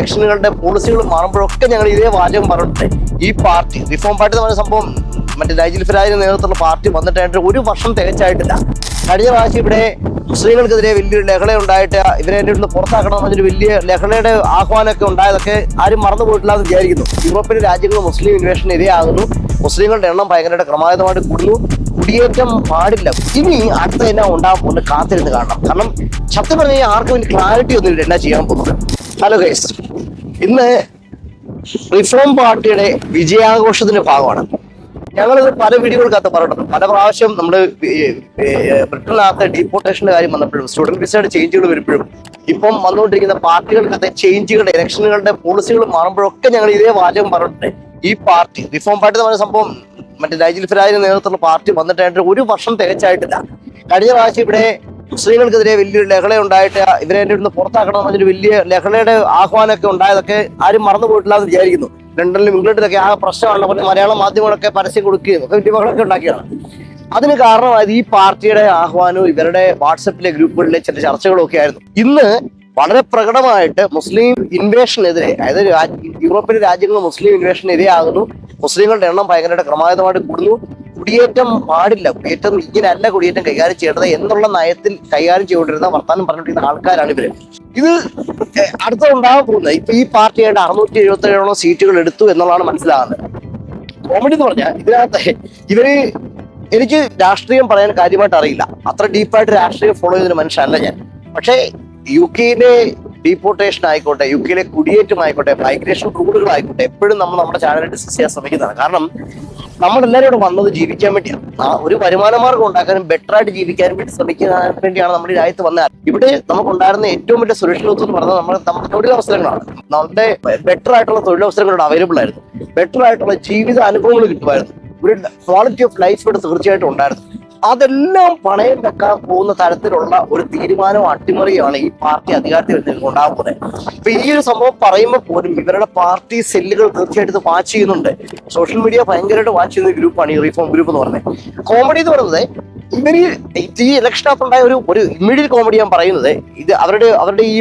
ഇലക്ഷനുകളുടെ പോളിസികൾ മാറുമ്പോഴൊക്കെ ഞങ്ങൾ ഇതേ വാചകം പറഞ്ഞിട്ട് ഈ പാർട്ടി റിഫോം പാർട്ടി എന്ന് പറയുന്ന സംഭവം മറ്റേ നൈജിൽ ഫിരാജിന് നേതൃത്വത്തിലുള്ള പാർട്ടി വന്നിട്ടായിട്ട് ഒരു വർഷം തികച്ചായിട്ടില്ല. കഴിഞ്ഞ പ്രാവശ്യം ഇവിടെ മുസ്ലിങ്ങൾക്കെതിരെ വലിയൊരു ലഹള ഉണ്ടായിട്ട് ഇവരെ എന്റെ ഇവിടുന്ന് പുറത്താക്കണം എന്നൊരു വലിയ ലഹളയുടെ ആഹ്വാനമൊക്കെ ഉണ്ടായതൊക്കെ ആരും മറന്നു പോയിട്ടില്ല എന്ന് വിചാരിക്കുന്നു. യൂറോപ്യൻ രാജ്യങ്ങൾ മുസ്ലിം ഇൻവേഷന് ഇരയാകുന്നു. മുസ്ലിങ്ങളുടെ എണ്ണം ഭയങ്കരമായിട്ട് ക്രമാതീതമായിട്ട് കൂടുന്നു. കുടിയേറ്റം പാടില്ല. ഇനി അടുത്ത എന്നാ ഉണ്ടാകാൻ പോകുന്നത് കാത്തിരുന്ന് കാണണം. കാരണം സത്യം പറഞ്ഞാൽ ആർക്കും ക്ലാരിറ്റി ഒന്നും ഇല്ല എന്നാ ചെയ്യാൻ പോകുന്നത്. ഹലോ ഗൈസ് ഇന്ന് റിഫോം പാർട്ടിയുടെ വിജയാഘോഷത്തിന്റെ ഭാഗമാണ്. ഞങ്ങളിത് പല വീഡിയോകൾക്കകത്ത് പറഞ്ഞിട്ടുണ്ട്. പല പ്രാവശ്യം നമ്മൾ ബ്രിട്ടനകത്ത് ഡീപ്പോർട്ടേഷന്റെ കാര്യം വന്നപ്പോഴും സ്റ്റുഡന്റ് വിസയുടെ ചേഞ്ചുകൾ വരുമ്പോഴും ഇപ്പം വന്നുകൊണ്ടിരിക്കുന്ന പാർട്ടികൾക്കകത്തെ ചേഞ്ചുകളുടെ ഇലക്ഷനുകളുടെ പോളിസികൾ മാറുമ്പോഴൊക്കെ ഞങ്ങൾ ഇതേ വാചകം പറഞ്ഞിട്ടുണ്ട്. ഈ പാർട്ടി റിഫോം പാർട്ടി എന്ന് പറയുന്ന സംഭവം മറ്റേ നൈജിൽ ഫിരാജിന്റെ നേതൃത്വത്തിലുള്ള പാർട്ടി വന്നിട്ടായിട്ട് ഒരു വർഷം തികച്ചായിട്ടില്ല. കഴിഞ്ഞ പ്രാവശ്യം ഇവിടെ മുസ്ലിങ്ങൾക്കെതിരെ വലിയൊരു ലഹള ഉണ്ടായിട്ട് ഇവരെ എന്റെ ഇവിടുന്ന് പുറത്താക്കണം എന്നൊരു വലിയ ലഹളയുടെ ആഹ്വാനമൊക്കെ ഉണ്ടായതൊക്കെ ആരും മറന്നു പോയിട്ടില്ല എന്ന് വിചാരിക്കുന്നു. ലണ്ടനിലും ഇംഗ്ലണ്ടിലൊക്കെ ആ പ്രശ്നമാണ് പറഞ്ഞ് മലയാള മാധ്യമങ്ങളൊക്കെ പരസ്യം കൊടുക്കുകയും ഒക്കെ വലിയ ബഹളമൊക്കെ ഉണ്ടാക്കിയാണ് അതിന് കാരണമായത് ഈ പാർട്ടിയുടെ ആഹ്വാനവും ഇവരുടെ വാട്സപ്പിലെ ഗ്രൂപ്പുകളിലെ ചില ചർച്ചകളും ഒക്കെ ആയിരുന്നു. ഇന്ന് വളരെ പ്രകടമായിട്ട് മുസ്ലിം ഇൻവേഷനെതിരെ അതായത് യൂറോപ്യൻ രാജ്യങ്ങൾ മുസ്ലിം ഇൻവേഷനെതിരെയാകുന്നു മുസ്ലിങ്ങളുടെ എണ്ണം ഭയങ്കരമായിട്ട് ക്രമാതീതമായിട്ട് കൂടുന്നു. കുടിയേറ്റം പാടില്ല. കുടിയേറ്റം ഇങ്ങനെയല്ല കുടിയേറ്റം കൈകാര്യം ചെയ്യേണ്ടത് എന്നുള്ള നയത്തിൽ കൈകാര്യം ചെയ്തുകൊണ്ടിരുന്ന വർത്തമാനം പറഞ്ഞുകൊണ്ടിരുന്ന ആൾക്കാരാണ് ഇവർ. ഇത് അടുത്ത ഉണ്ടാകാൻ പോകുന്നത്. ഇപ്പൊ ഈ പാർട്ടിയായിട്ട് അറുന്നൂറ്റി എഴുപത്തി ഏഴോളം സീറ്റുകൾ എടുത്തു എന്നുള്ളതാണ് മനസ്സിലാകുന്നത്. കോമഡി എന്ന് പറഞ്ഞാൽ ഇതിനകത്ത് ഇവർ എനിക്ക് രാഷ്ട്രീയം പറയാൻ കാര്യമായിട്ട് അറിയില്ല. അത്ര ഡീപ്പായിട്ട് രാഷ്ട്രീയം ഫോളോ ചെയ്യുന്ന മനുഷ്യനല്ല ഞാൻ. പക്ഷേ യു കെയിലെ ഡീപ്പോർട്ടേഷൻ ആയിക്കോട്ടെ യു കെയിലെ കുടിയേറ്റം ആയിക്കോട്ടെ മൈഗ്രേഷൻ റൂളുകളായിക്കോട്ടെ എപ്പോഴും നമ്മൾ നമ്മുടെ ചാനലിൽ ഡിസ്കസ് ചെയ്യാൻ ശ്രമിക്കുന്നതാണ്. കാരണം നമ്മളെല്ലാവരും ഇവിടെ വന്നത് ജീവിക്കാൻ വേണ്ടിയാണ്. ആ ഒരു വരുമാന മാർഗം ഉണ്ടാക്കാനും ബെറ്റർ ആയിട്ട് ജീവിക്കാനും വേണ്ടി ശ്രമിക്കാൻ വേണ്ടിയാണ് നമ്മൾ ഈ രാജ്യത്ത് വന്നത്. ഇവിടെ നമുക്കുണ്ടായിരുന്ന ഏറ്റവും വലിയ സുരക്ഷിതത്വം എന്ന് പറഞ്ഞാൽ നമ്മുടെ നമ്മുടെ തൊഴിലവസരങ്ങളാണ്. നമ്മുടെ ബെറ്റർ ആയിട്ടുള്ള തൊഴിലവസരങ്ങൾ ഇവിടെ അവൈലബിൾ ആയിരുന്നു. ബെറ്റർ ആയിട്ടുള്ള ജീവിത അനുഭവങ്ങൾ കിട്ടുമായിരുന്നു. ഒരു ക്വാളിറ്റി ഓഫ് ലൈഫ് ഇവിടെ തീർച്ചയായിട്ടും ഉണ്ടായിരുന്നു. അതെല്ലാം പണയം വെക്കാൻ പോകുന്ന തരത്തിലുള്ള ഒരു തീരുമാനവും അട്ടിമറിയാണ് ഈ പാർട്ടി അധികാരത്തിൽ ഉണ്ടാകാൻ അപ്പൊ ഈ ഒരു സംഭവം പറയുമ്പോൾ പോലും ഇവരുടെ പാർട്ടി സെല്ലുകൾ തീർച്ചയായിട്ടും വാച്ച് ചെയ്യുന്നുണ്ട്. സോഷ്യൽ മീഡിയ ഭയങ്കരമായിട്ട് വാച്ച് ചെയ്യുന്ന ഗ്രൂപ്പാണ് ഈ റീഫോം ഗ്രൂപ്പ് എന്ന് പറയുന്നത്. കോമഡി എന്ന് പറയുന്നത് ഇവർ ഈ ഇലക്ഷൻ ഓഫ് ഉണ്ടായ ഒരു ഒരു ഇമ്മീഡിയറ്റ് കോമഡി ഞാൻ പറയുന്നത്. ഇത് അവരുടെ അവരുടെ ഈ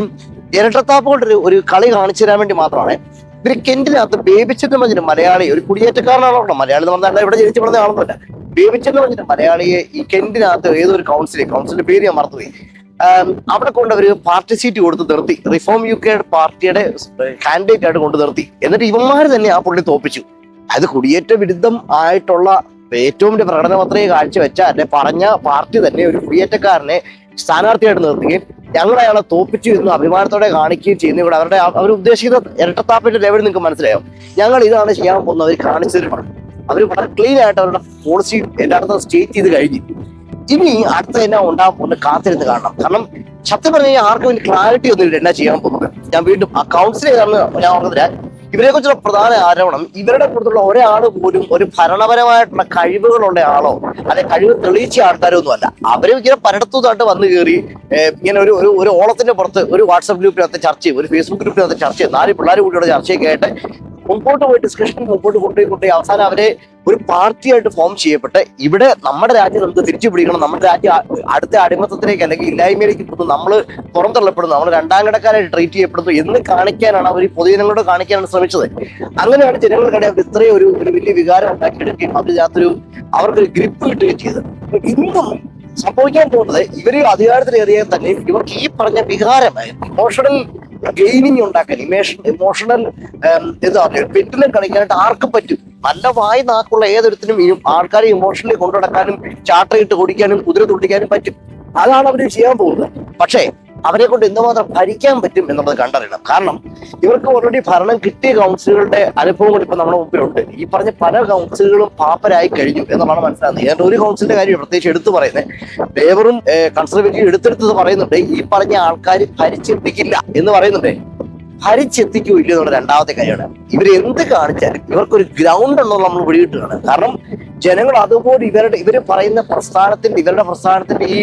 ഇരട്ടത്താപ്പുകളുടെ ഒരു കളി കാണിച്ചു തരാൻ വേണ്ടി മാത്രമാണ്. ഇവർ കെന്റിനകത്ത് ബേബിച്ചിട്ട് മതി മലയാളി ഒരു കുടിയേറ്റക്കാരനാണോ മലയാളി എന്ന് പറഞ്ഞാൽ ഇവിടെ ജനിച്ചു പറഞ്ഞ ആളൊന്നുമല്ല ബേബിച്ചെന്ന് പറഞ്ഞൊരു മലയാളിയെ ഈ കെന്റിനകത്ത് ഏതൊരു കൗൺസിലെ കൗൺസിലിന്റെ പേര് ഞാൻ മറന്നുപോയി. അവിടെ കൊണ്ട് അവർ പാർട്ടി സീറ്റ് കൊടുത്ത് നിർത്തി. റിഫോം യു കെ പാർട്ടിയുടെ കാൻഡിഡേറ്റ് ആയിട്ട് കൊണ്ട് നിർത്തി. എന്നിട്ട് ഇവന്മാർ തന്നെ ആ പുള്ളി തോപ്പിച്ചു. അത് കുടിയേറ്റ വിരുദ്ധം ആയിട്ടുള്ള ഏറ്റവും വലിയ പ്രകടനപത്രയെ കാഴ്ചവെച്ച അല്ലെ പറഞ്ഞ പാർട്ടി തന്നെ ഒരു കുടിയേറ്റക്കാരനെ സ്ഥാനാർത്ഥിയായിട്ട് നിർത്തുകയും ഞങ്ങൾ അയാളെ തോപ്പിച്ചു എന്ന് അഭിമാനത്തോടെ കാണിക്കുകയും ചെയ്യുന്നു. ഇവിടെ അവരുടെ അവർ ഉദ്ദേശിക്കുന്ന ഇരട്ടത്താപ്പിന്റെ ലെവൽ നിങ്ങൾക്ക് മനസ്സിലായോ? ഞങ്ങൾ ഇതാണ് ചെയ്യാൻ പോകുന്നത്. അവർ കാണിച്ചു തരുമാണ് അവർ വളരെ ക്ലീൻ ആയിട്ട് അവരുടെ പോളിസി എല്ലായിടത്തും സ്റ്റേറ്റ് ചെയ്ത് കഴിഞ്ഞു. ഇനി അടുത്ത എന്നാ ഉണ്ടാകാൻ പോകുന്നത് കാത്തിരുന്ന് കാണണം. കാരണം സത്യം പറഞ്ഞു കഴിഞ്ഞാൽ ആർക്കും ഒരു ക്ലാരിറ്റി ഒന്നും ഇല്ല എന്നാ ചെയ്യാൻ പോകുന്നത്. ഞാൻ വീണ്ടും ആ കൗൺസിൽ ഞാൻ ഓർക്കുന്നില്ല ഇവരെ കുറിച്ചുള്ള പ്രധാന ആരോപണം ഇവരുടെ കൂടുതലുള്ള ഒരാൾ പോലും ഒരു ഭരണപരമായിട്ടുള്ള കഴിവുകളുള്ള ആളോ അല്ലെ കഴിവ് തെളിയിച്ച ആൾക്കാരോ ഒന്നും അല്ല. അവരെ ഇങ്ങനെ പരടത്തുതായിട്ട് വന്നു കയറി ഇങ്ങനെ ഒരു ഒരു ഓളത്തിന്റെ പുറത്ത് ഒരു വാട്സപ്പ് ഗ്രൂപ്പിനകത്ത് ചർച്ച ചെയ്യും ഒരു ഫേസ്ബുക്ക് ഗ്രൂപ്പിനകത്ത് ചർച്ച ചെയ്യും. നാല് പിള്ളേർ കൂടിയുള്ള ചർച്ചയൊക്കെ ആയിട്ട് മുമ്പോട്ട് പോയി ഡിസ്കഷൻ മുമ്പോട്ട് കൊണ്ടുപോയി കൊണ്ടുപോയി അവസാനം അവരെ ഒരു പാർട്ടിയായിട്ട് ഫോം ചെയ്യപ്പെട്ട് ഇവിടെ നമ്മുടെ രാജ്യം നമുക്ക് തിരിച്ചു പിടിക്കണം. നമ്മുടെ രാജ്യം അടുത്ത അടിമത്തത്തിലേക്ക് അല്ലെങ്കിൽ ഇല്ലായ്മയിലേക്ക് പോകുന്നു നമ്മൾ പുറന്തള്ളപ്പെടുന്നു. നമ്മൾ രണ്ടാം കിടക്കാരായിട്ട് ട്രീറ്റ് ചെയ്യപ്പെടുന്നു എന്ന് കാണിക്കാനാണ് അവർ പൊതുജനങ്ങളോട് കാണിക്കാനാണ് ശ്രമിച്ചത്. അങ്ങനെയാണ് ജനങ്ങൾക്കിടെ അവർ ഇത്രയും ഒരു ഒരു വലിയ വികാരം ഉണ്ടാക്കിയെടുക്കുകയും അതിനകത്തൊരു അവർക്കൊരു ഗ്രിപ്പ് കിട്ടുകയും ചെയ്തത്. ഇന്നും സംഭവിക്കാൻ പോകുന്നത് ഇവർ അധികാരത്തിലേറിയാൽ തന്നെ ഇവർക്ക് ഈ പറഞ്ഞ വികാരം ഇമോഷണൽ ഗെയിനിങ് ഉണ്ടാക്കാൻ ഇമേഷൻ ഇമോഷണൽ എന്താ പറയുക പെറ്റിലും കളിക്കാനായിട്ട് ആർക്കും പറ്റും? നല്ല വായി നാക്കുള്ള ഏതൊരുത്തിനും ആൾക്കാരെ ഇമോഷണലി കൊണ്ടുനടക്കാനും ചാട്ടയിട്ട് ഓടിക്കാനും കുതിര തുള്ളിക്കാനും പറ്റും. അതാണ് അവർ ചെയ്യാൻ പോകുന്നത്. പക്ഷേ അവരെ കൊണ്ട് എന്തുമാത്രം ഭരിക്കാൻ പറ്റും എന്നുള്ളത് കണ്ടറിയണം. കാരണം ഇവർക്ക് ഓൾറെഡി ഭരണം കിട്ടിയ കൗൺസിലുകളുടെ അനുഭവം കൂടി ഇപ്പൊ നമ്മുടെ മുമ്പിലുണ്ട് ഈ പറഞ്ഞ പല കൗൺസിലുകളും പാപ്പരായി കഴിഞ്ഞു എന്നുള്ളതാണ് മനസ്സിലാകുന്നത്. ഞാൻ ഒരു കൗൺസിലിന്റെ കാര്യം പ്രത്യേകിച്ച് എടുത്തു പറയുന്നത് ലേബറും കൺസർവേറ്റീവ് എടുത്തെടുത്തത് പറയുന്നുണ്ട്. ഈ പറഞ്ഞ ആൾക്കാർ ഭരിച്ചെത്തിക്കില്ല എന്ന് പറയുന്നുണ്ട്. ഭരിച്ചെത്തിക്കൂല്ല എന്നുള്ള രണ്ടാമത്തെ കാര്യമാണ്. ഇവർ എന്ത് കാണിച്ചാലും ഇവർക്കൊരു ഗ്രൗണ്ട് എന്നുള്ള നമ്മൾ വിളിയിട്ടാണ് കാരണം ജനങ്ങൾ അതുപോലെ ഇവരുടെ ഇവർ പറയുന്ന പ്രസ്ഥാനത്തിന്റെ ഇവരുടെ പ്രസ്ഥാനത്തിന്റെ ഈ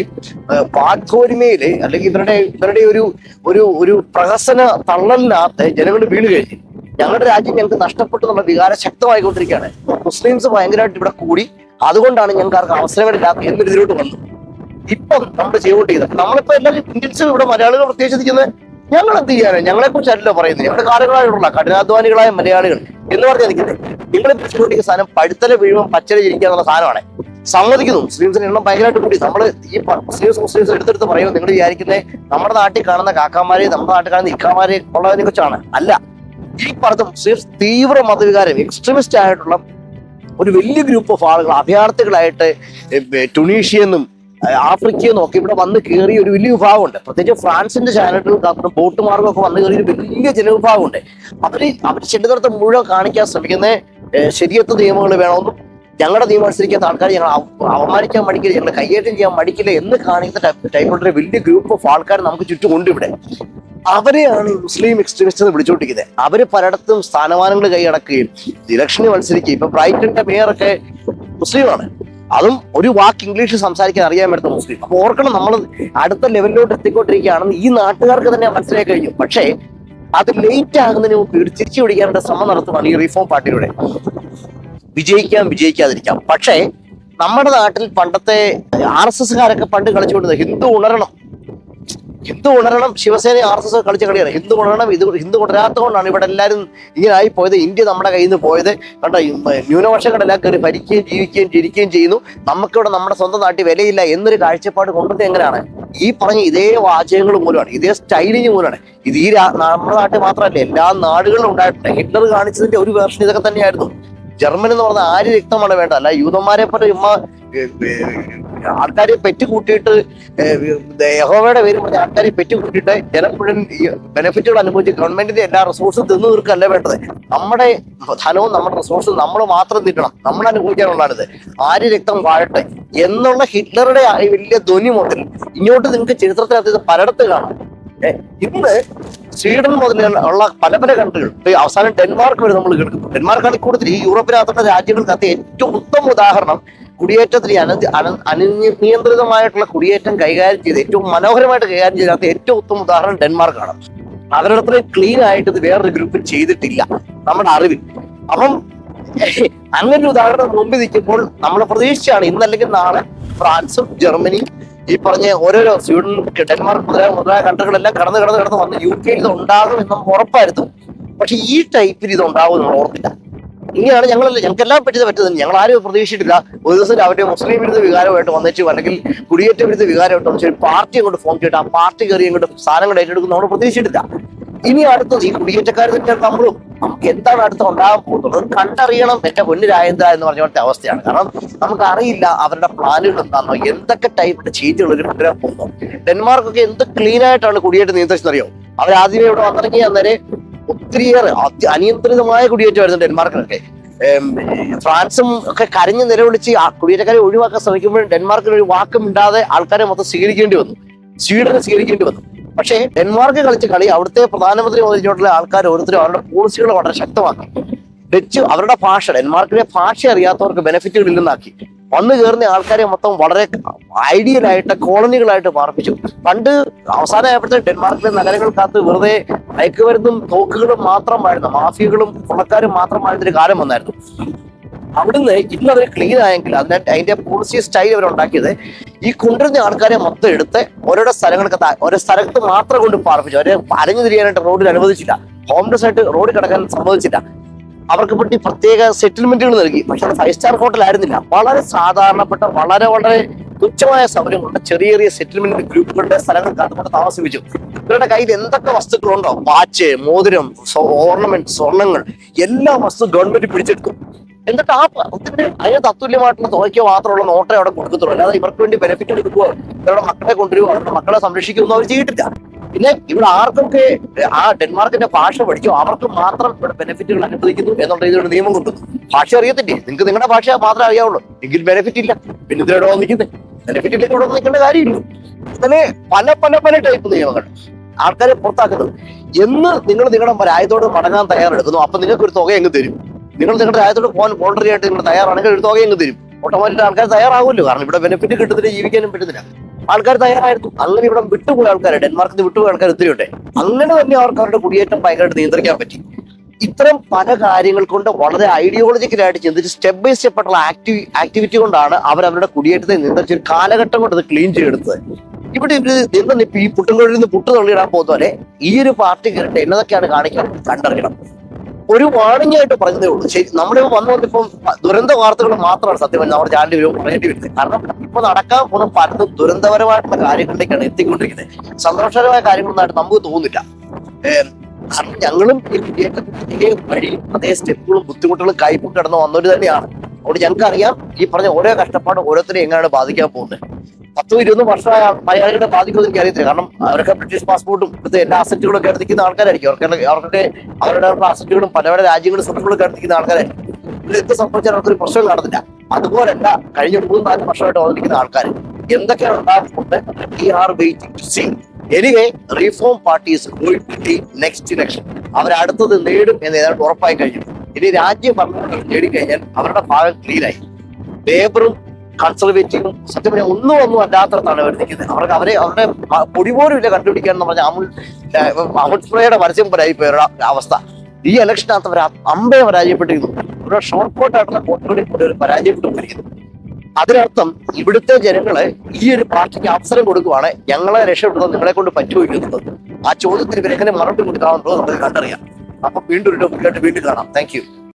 പാക്കോരിമയിൽ അല്ലെങ്കിൽ ഇവരുടെ ഇവരുടെ ഒരു ഒരു ഒരു പ്രഹസന തള്ളലിനകത്ത് ജനങ്ങൾ വീണ് കഴിഞ്ഞു. ഞങ്ങളുടെ രാജ്യം ഞങ്ങൾക്ക് നഷ്ടപ്പെട്ടു എന്നുള്ള വികാരം ശക്തമായിക്കൊണ്ടിരിക്കുകയാണ്. മുസ്ലിംസ് ഭയങ്കരമായിട്ട് ഇവിടെ കൂടി. അതുകൊണ്ടാണ് ഞങ്ങൾക്ക് അവസരങ്ങളില്ലാത്ത എന്നൊരു ഇതിലോട്ട് വന്നു. ഇപ്പം നമ്മൾ ചെയ്തുകൊണ്ടിരിക്കുന്നത്. നമ്മളിപ്പോ എല്ലാവരും ഇന്ത്യൻസ് ഇവിടെ മലയാളികൾ പ്രത്യേകിച്ച് ഞങ്ങൾ എന്ത് ചെയ്യാനാണ് ഞങ്ങളെ കുറിച്ചല്ലോ പറയുന്നത്. ഞങ്ങളുടെ കാലങ്ങളായിട്ടുള്ള കഠിനാധ്വാനികളായ മലയാളികൾ എന്ന് പറഞ്ഞാൽ നിൽക്കുന്നത് നിങ്ങൾ പിടിച്ചുകൊണ്ടിരിക്കുന്ന സാധനം പഴുത്തല വീഴുമ്പോൾ പച്ചല ജനിക്കുക എന്നുള്ള സാധനമാണ്. സമ്മതിക്കുന്നു. മുസ്ലിംസിന് എണ്ണം ഭയങ്കരമായിട്ട് കൂടി. നമ്മൾ ഈ മുസ്ലിംസ് മുസ്ലിംസ് എടുത്തെടുത്ത് പറയുമ്പോൾ നിങ്ങൾ വിചാരിക്കുന്നത് നമ്മുടെ നാട്ടിൽ കാണുന്ന കാക്കാമാരെ നമ്മുടെ നാട്ടിൽ കാണുന്ന ഇക്കാമാരെ ഉള്ളതിനെ കുറിച്ചാണ് അല്ല. ഈ പറഞ്ഞ മുസ്ലിംസ് തീവ്ര മതവികാരം എക്സ്ട്രീമിസ്റ്റ് ആയിട്ടുള്ള ഒരു വലിയ ഗ്രൂപ്പ് ഓഫ് ആളുകൾ അഭയാർത്ഥികളായിട്ട് ടുണീഷ്യന്നും ആഫ്രിക്കയിൽ നോക്കി. ഇവിടെ വന്ന് കയറിയ ഒരു വലിയ വിഭാഗമുണ്ട്. പ്രത്യേകിച്ച് ഫ്രാൻസിന്റെ കാത്തുന്ന ബോട്ട് മാർഗം ഒക്കെ വന്ന് കയറിയ ഒരു വലിയ ജനവിഭാഗമുണ്ട്. അവർ അവർ ചെല്ലുന്നിടത്ത് മുഴുവൻ കാണിക്കാൻ ശ്രമിക്കുന്ന ശരിയത്ത് നിയമങ്ങൾ വേണമെന്നും ഞങ്ങളുടെ നിയമം അനുസരിക്കാത്ത ആൾക്കാർ ഞങ്ങൾ അവ- അവമാനിക്കാൻ മടിക്കില്ല ഞങ്ങൾ കയ്യേറ്റം ചെയ്യാൻ മടിക്കില്ല എന്ന് കാണിക്കുന്ന ടൈപ്പ് ടൈപ്പുള്ള വലിയ ഗ്രൂപ്പ് ഓഫ് ആൾക്കാർ നമുക്ക് ചുറ്റും ഉണ്ട് ഇവിടെ. അവരെയാണ് മുസ്ലിം എക്സ്ട്രീമിസ്റ്റ് എന്ന് അവർ പലയിടത്തും സ്ഥാനമാനങ്ങൾ കൈയടക്കുകയും ഇലക്ഷന് മത്സരിക്കുകയും ഇപ്പൊ ബ്രൈറ്റന്റെ മേയറൊക്കെ മുസ്ലിമാണ്. അതും ഒരു വാക്ക് ഇംഗ്ലീഷ് സംസാരിക്കാൻ അറിയാൻ പറ്റുന്ന മുസ്ലിം അപ്പൊ ഓർക്കണം നമ്മൾ അടുത്ത ലെവലിലോട്ട് എത്തിക്കൊണ്ടിരിക്കുകയാണെന്ന് ഈ നാട്ടുകാർക്ക് തന്നെ മനസ്സിലായി കഴിഞ്ഞു. പക്ഷേ അത് ലേറ്റ് ആകുന്നതിന് മുമ്പ് ഒരു തിരിച്ചു പിടിക്കാനുള്ള ശ്രമം നടത്തുവാണ് ഈ റിഫോം പാർട്ടിയുടെ. വിജയിക്കാം വിജയിക്കാതിരിക്കാം. പക്ഷേ നമ്മുടെ നാട്ടിൽ പണ്ടത്തെ ആർ എസ് എസ്കാരൊക്കെ പണ്ട് കളിച്ചുകൊണ്ടിരുന്നത് ഹിന്ദു ഉണരണം ഹിന്ദു ഉണരണം ശിവസേന ആർ എസ് എസ് കളിച്ച കളിയാണ്. ഹിന്ദു ഉണരണം ഇത് ഹിന്ദു ഉണരാത്തതുകൊണ്ടാണ് ഇവിടെ എല്ലാവരും ഇങ്ങനെ ആയി പോയത്. ഇന്ത്യ നമ്മുടെ കയ്യിൽ നിന്ന് പോയത്. കണ്ട ന്യൂനപക്ഷങ്ങളെല്ലാം കയറി ഭരിക്കുകയും ജീവിക്കുകയും ചിരിക്കുകയും ചെയ്യുന്നു. നമുക്കിവിടെ നമ്മുടെ സ്വന്തം നാട്ടിൽ വിലയില്ല എന്നൊരു കാഴ്ചപ്പാട് കൊണ്ടത് എങ്ങനെയാണ്? ഈ പറഞ്ഞ ഇതേ വാചകങ്ങൾ മൂലമാണ് ഇതേ സ്റ്റൈലിങ് മൂലമാണ്. ഇത് ഈ നമ്മുടെ നാട്ടിൽ മാത്രമല്ല എല്ലാ നാടുകളിലും ഉണ്ടായിട്ടുണ്ട്. ഹിറ്റ്ലർ കാണിച്ചതിന്റെ ഒരു വേർഷൻ ഇതൊക്കെ തന്നെയായിരുന്നു. ജർമ്മൻ എന്ന് പറഞ്ഞാൽ ആര് രക്തമാണ് വേണ്ട അല്ല യൂതന്മാരെ പോലെ ചുമ്മാ ആൾക്കാരെ പെറ്റ് കൂട്ടിയിട്ട് യഹോവയുടെ പേര് പറഞ്ഞ ആൾക്കാരെ പെറ്റ് കൂട്ടിയിട്ട് ജനം ബെനിഫിറ്റുകൾ അനുഭവിച്ച് ഗവൺമെന്റിന്റെ എല്ലാ റിസോഴ്സും തിന്നു തീർക്കല്ല വേണ്ടത്? നമ്മുടെ ധനവും നമ്മുടെ റിസോഴ്സും നമ്മൾ മാത്രം തിന്നണം. നമ്മൾ അനുഭവിക്കാനുള്ളതാണിത്. ആര് രക്തം വാഴട്ടെ എന്നുള്ള ഹിറ്റ്ലറുടെ വലിയ ധ്വനി മുതൽ ഇങ്ങോട്ട് നിങ്ങൾക്ക് ചരിത്രത്തിനകത്ത് പലയിടത്ത് കാണാം. ഇന്ന് സ്വീഡൻ മുതൽ ഉള്ള പല പല കൺട്രികൾ അവസാനം ഡെൻമാർക്ക് വരെ നമ്മൾ കേൾക്കുന്നു. ഡെൻമാർക്കാണ് കൂടുതൽ ഈ യൂറോപ്പിനകത്തുള്ള രാജ്യങ്ങൾക്കകത്ത് ഏറ്റവും ഉത്തമ ഉദാഹരണം കുടിയേറ്റത്തിന് അന അന- അനിയന്ത്രിതമായിട്ടുള്ള കുടിയേറ്റം കൈകാര്യം ചെയ്ത് ഏറ്റവും മനോഹരമായിട്ട് കൈകാര്യം ചെയ്ത ഏറ്റവും ഉത്തമ ഉദാഹരണം ഡെൻമാർക്കാണ്. അവരുടെ അത്രയും ക്ലീൻ ആയിട്ട് ഇത് വേറൊരു ഗ്രൂപ്പ് ചെയ്തിട്ടില്ല. നമ്മുടെ അറിവിൽ. അപ്പം അങ്ങനെ ഒരു ഉദാഹരണം മുമ്പിൽ നിൽക്കുമ്പോൾ നമ്മൾ പ്രതീക്ഷിച്ചാണ് ഇന്നല്ലെങ്കിൽ നാളെ ഫ്രാൻസും ജർമ്മനിയും ഈ പറഞ്ഞ ഓരോരോ സ്വീഡൻ ഡെൻമാർക്ക് മുതലായ മുതലായ കൺട്രികളെല്ലാം കടന്ന് കടന്ന് കടന്ന് വന്ന് യു കെ ഇത് ഉണ്ടാകും എന്ന് ഉറപ്പായിരുന്നു. പക്ഷെ ഈ ടൈപ്പിൽ ഇത് ഉണ്ടാവും നമ്മൾ ഓർത്തില്ല. ഇങ്ങനെയാണ് ഞങ്ങളല്ല ഞങ്ങൾക്കെല്ലാം പറ്റിയത് പറ്റുന്നത്. ഞങ്ങൾ ആരും പ്രതീക്ഷിച്ചിട്ടില്ല. ഒരു ദിവസം രാവിലെ മുസ്ലിം വിരുദ്ധ വികാരമായിട്ട് വന്നേച്ചു അല്ലെങ്കിൽ കുടിയേറ്റ വിരുദ്ധ വികാരമായിട്ട് വന്നിട്ട് ഒരു പാർട്ടി അങ്ങോട്ട് ഫോം ചെയ്തിട്ട് ആ പാർട്ടി കയറി അങ്ങോട്ട് സാധനങ്ങൾ ഏറ്റെടുക്കുന്ന. നമ്മൾ പ്രതീക്ഷിച്ചിട്ടില്ല. ഇനി അടുത്തത് ഈ കുടിയേറ്റക്കാർ തന്നെ നമ്മളും നമുക്ക് എന്താണ് അടുത്ത ഉണ്ടാകാൻ പോകുന്നത്? കണ്ടറിയണം. എന്റെ പൊന്നിരായന്ത എന്ന് പറഞ്ഞ പോലത്തെ അവസ്ഥയാണ്. കാരണം നമുക്ക് അറിയില്ല അവരുടെ പ്ലാനുകൾ എന്താണോ എന്തൊക്കെ ടൈപ്പ് ചേഞ്ചുകൾ കൊണ്ടുവരാൻ പോകുന്നു ഡെൻമാർക്കൊക്കെ എന്ത് ക്ലീൻ ആയിട്ടാണ് കുടിയേറ്റം നിയന്ത്രിച്ചെന്നറിയോ അവർ ആദ്യമേ ഇവിടെ വന്നിറങ്ങിയ അന്നേരം ഒത്തിരിയേറെ അനിയന്ത്രിതമായ കുടിയേറ്റമായിരുന്നു ഡെൻമാർക്കിനൊക്കെ. ഫ്രാൻസും ഒക്കെ കരഞ്ഞ് നിലവിളിച്ച് ആ കുടിയേറ്റക്കാരെ ഒഴിവാക്കാൻ ശ്രമിക്കുമ്പോഴും ഡെൻമാർക്കിന് ഒരു വാക്കും ഇണ്ടാതെ ആൾക്കാരെ മൊത്തം സ്വീകരിക്കേണ്ടി വന്നു. സ്വീഡനെ സ്വീകരിക്കേണ്ടി വന്നു. പക്ഷേ ഡെൻമാർക്ക് കളിച്ച കളി അവിടുത്തെ പ്രധാനമന്ത്രി മുതലിച്ചോട്ടുള്ള ആൾക്കാർ ഓരോരുത്തരും അവരുടെ പോളിസികൾ വളരെ ശക്തമാക്കി. ഡച്ച് അവരുടെ ഭാഷ ഡെൻമാർക്കിലെ ഭാഷ അറിയാത്തവർക്ക് ബെനിഫിറ്റുകൾ ഇല്ലെന്നാക്കി വന്നു കയറുന്ന ആൾക്കാരെ മൊത്തം വളരെ ഐഡിയൽ ആയിട്ട് കോളനികളായിട്ട് പാർപ്പിച്ചു പണ്ട് അവസാനമായപ്പോഴത്തെ ഡെൻമാർക്കിലെ നഗരങ്ങൾക്കകത്ത് വെറുതെ മയക്കുമരുന്നും തോക്കുകളും മാത്രമായിരുന്നു മാഫിയകളും കൊള്ളക്കാരും മാത്രമായിരുന്നൊരു കാലം വന്നായിരുന്നു. അവിടുന്ന് ഇന്ന് അവർ ക്ലീൻ ആയെങ്കിൽ അതിനെ അതിന്റെ പോളിസി സ്റ്റൈൽ അവർ ഉണ്ടാക്കിയത് ഈ കൊണ്ടുവരുന്ന ആൾക്കാരെ മൊത്തം എടുത്ത് ഓരോരോ സ്ഥലങ്ങൾക്ക് ഓരോ സ്ഥലത്ത് മാത്രം കൊണ്ട് പാർപ്പിച്ചു. അവരെ അരഞ്ഞു തിരിയാനായിട്ട് റോഡിൽ അനുവദിച്ചില്ല. ഹോംലെസ് ആയിട്ട് റോഡിൽ കിടക്കാൻ സമ്മതിച്ചില്ല. അവർക്ക് പറ്റി പ്രത്യേക സെറ്റിൽമെന്റുകൾ നൽകി. പക്ഷെ ഫൈവ് സ്റ്റാർ ഹോട്ടൽ ആയിരുന്നില്ല. വളരെ സാധാരണപ്പെട്ട വളരെ വളരെ തുച്ഛമായ സൗകര്യം കൊണ്ട് ചെറിയ ചെറിയ സെറ്റിൽമെന്റ് ഗ്രൂപ്പുകളുടെ സ്ഥലങ്ങൾക്ക് അതുകൊണ്ട് താമസിപ്പിച്ചു. ഇവരുടെ കയ്യിൽ എന്തൊക്കെ വസ്തുക്കളുണ്ടോ? വാച്ച് മോതിരം ഓർണമെന്റ് സ്വർണങ്ങൾ എല്ലാ വസ്തു ഗവൺമെന്റ് പിടിച്ചെടുക്കും. എന്നിട്ട് ആ അതിന് തത്തുല്യമായിട്ടുള്ള തുകയ്ക്ക് മാത്രമുള്ള നോട്ടേ അവിടെ കൊടുക്കത്തുള്ളൂ. അല്ലാതെ ഇവർക്ക് വേണ്ടി ബെനിഫിറ്റ് എടുക്കുക ഇവരുടെ മക്കളെ കൊണ്ടുവരുമോ അവരുടെ മക്കളെ സംരക്ഷിക്കുമെന്ന് അവർ ചെയ്തിട്ടില്ല. പിന്നെ ഇവിടെ ആർക്കൊക്കെ ആ ഡെൻമാർക്കിന്റെ ഭാഷ പഠിച്ചോ അവർക്ക് മാത്രം ഇവിടെ ബെനിഫിറ്റുകൾ അനുവദിക്കുന്നു എന്നുള്ള രീതിയിലുള്ള നിയമം കൊണ്ടുവന്നു ഭാഷ അറിയത്തില്ലേ? നിങ്ങൾക്ക് നിങ്ങളുടെ ഭാഷ മാത്രമേ അറിയാവുള്ളൂ. എങ്കിൽ ബെനിഫിറ്റ് ഇല്ല. പിന്നെ ഇതിലൂടെ നിൽക്കുന്നത് ബെനിഫിറ്റ് ഇല്ലെങ്കിൽ ഇവിടെ നിൽക്കേണ്ട കാര്യമില്ല. അങ്ങനെ പല പല പല ടൈപ്പ് നിയമങ്ങൾ ആൾക്കാരെ പുറത്താക്കുന്നത്. എന്ന് നിങ്ങൾ നിങ്ങളുടെ രാജ്യത്തോട് മടങ്ങാൻ തയ്യാറെടുക്കുന്നു അപ്പൊ നിങ്ങൾക്ക് ഒരു തുക അങ്ങ് തരും. നിങ്ങൾ നിങ്ങളുടെ രാജ്യത്തോട് പോകാൻ വോളണ്ടറി ആയിട്ട് നിങ്ങൾ തയ്യാറാണെങ്കിൽ ഒരു തുക അങ്ങ് തരും. ഓട്ടോമാറ്റിക് ആൾക്കാർ തയ്യാറാവുമല്ലോ കാരണം ഇവിടെ ബെനിഫിറ്റ് കിട്ടുന്നില്ല ജീവിക്കാനും പറ്റുന്നില്ല. ആൾക്കാർ തയ്യാറായിരുന്നു. അങ്ങനെ ഇവിടെ വിട്ടുപോയ ആൾക്കാർ ഡെൻമാർക്കിൽ വിട്ടുപോയ ആൾക്കാർ ഒത്തിരി ഉണ്ട്. അങ്ങനെ തന്നെ അവർക്ക് അവരുടെ കുടിയേറ്റം ഭയങ്കരമായിട്ട് നിയന്ത്രിക്കാൻ പറ്റി. ഇത്തരം പല കാര്യങ്ങൾ കൊണ്ട് വളരെ ഐഡിയോളജിക്കലായിട്ട് ചിന്തിച്ച് സ്റ്റെപ്പ് ബൈ സ്റ്റെപ്പ് ആയിട്ടുള്ള ആക്ടിവി ആക്ടിവിറ്റി കൊണ്ടാണ് അവർ അവരുടെ കുടിയേറ്റത്തെ നിയന്ത്രിച്ച് ഒരു കാലഘട്ടം കൊണ്ട് അത് ക്ലീൻ ചെയ്തെടുത്തത്. ഇവിടെ ഇവർ ഇപ്പൊ ഈ പുട്ടുംകൊഴിയിൽ നിന്ന് പുട്ട് തള്ളിയിടാൻ പോകുന്നവരെ ഈ ഒരു പാർട്ടി കേട്ട് എന്നതൊക്കെയാണ് കാണിക്കാൻ കണ്ടറിയണം. ഒരു വാണിംഗ് ആയിട്ട് പറഞ്ഞതേ ഉള്ളൂ. ശരി നമ്മളിപ്പോ വന്നു വന്നിപ്പം ദുരന്ത വാർത്തകൾ മാത്രമാണ് സത്യം നമ്മുടെ ചാനലിൽ ഒരു പറയേണ്ടി വരുന്നത്. കാരണം ഇപ്പൊ നടക്കാൻ പോകുന്ന പലതും ദുരന്തപരമായിട്ടുള്ള കാര്യങ്ങളിലേക്കാണ് എത്തിക്കൊണ്ടിരിക്കുന്നത്. സന്തോഷകരമായ കാര്യങ്ങളൊന്നായിട്ട് നമുക്ക് തോന്നില്ല കാരണം ഞങ്ങളും വഴി അതേ സ്റ്റെപ്പുകളും ബുദ്ധിമുട്ടുകളും കൈപ്പും കിടന്ന് വന്നവര് തന്നെയാണ്. അതുകൊണ്ട് ഞങ്ങൾക്കറിയാം ഈ പറഞ്ഞ ഓരോ കഷ്ടപ്പാടും ഓരോരുത്തരെയും എങ്ങനെയാണ് ബാധിക്കാൻ പോകുന്നത്. പത്തും ഇരുപത് വർഷമായ മലയാളികളെ ബാധിക്കുമെന്ന് എനിക്ക് അറിയത്തില്ല കാരണം അവരൊക്കെ ബ്രിട്ടീഷ് പാസ്പോർട്ടും ഇവിടുത്തെ എല്ലാ അസറ്റുകളും ഒക്കെ എടുത്തിരിക്കുന്ന ആൾക്കാരായിരിക്കും. അവർക്ക് അവരുടെ അവരുടെ അസറ്റുകളും പല പല രാജ്യങ്ങളും ഒക്കെ എടുത്തിരിക്കുന്ന ആൾക്കാരായിരിക്കും. ഇതിൽ എന്ത് സംഭവിച്ചാൽ അവർക്കൊരു പ്രശ്നം നടന്നില്ല അതുപോലല്ല കഴിഞ്ഞ മൂന്ന് നാല് വർഷമായിട്ട് വന്നിരിക്കുന്ന ആൾക്കാർ എന്തൊക്കെയാണ് ഉണ്ടാകുന്നത്? We are waiting to see anyway reform parties next election അവർ അടുത്തത് നേടും എന്ന് ഏതാണ്ട് ഉറപ്പായി കഴിഞ്ഞു. ഇനി രാജ്യം ഭരണം നേടിക്കഴിഞ്ഞാൽ അവരുടെ ഭാഗം ക്ലീനായി ലേബറും കൺസർവേറ്റീവും സത്യം പറഞ്ഞാൽ ഒന്നും ഒന്നും അല്ലാത്തടത്താണ് അവർ നിൽക്കുന്നത്. അവർക്ക് അവരെ അവരുടെ പൊടി പോലും ഇല്ല കണ്ടുപിടിക്കാൻ എന്ന് പറഞ്ഞാൽ അമുൽ അമുൽ സ്പ്രേയുടെ പരസ്യം പോലായി പോയ അവസ്ഥ. ഈ ഇലക്ഷനകത്ത് അവർ അമ്പയെ പരാജയപ്പെട്ടിരിക്കുന്നു ഒരു ഷോർട്ട് കോട്ടായിട്ടുള്ള വോട്ടുകളിൽ കൂടി അവർ പരാജയപ്പെട്ടുകൊണ്ടിരിക്കുന്നു. അതിനർത്ഥം ഇവിടുത്തെ ജനങ്ങളെ ഈ ഒരു പാർട്ടിക്ക് അവസരം കൊടുക്കുവാണ് ഞങ്ങളെ രക്ഷപ്പെടുന്നത് നിങ്ങളെ കൊണ്ട് പറ്റുമോ ഇല്ലെന്നത് ആ ചോദ്യത്തിന് ഇവരെങ്ങനെ മറുപടി കൊടുക്കാമെന്നുള്ളത് നമുക്ക് കണ്ടറിയാം. അപ്പൊ വീണ്ടും ഒരു ടോപ്പിക്കായിട്ട് വീണ്ടും കാണാം. താങ്ക്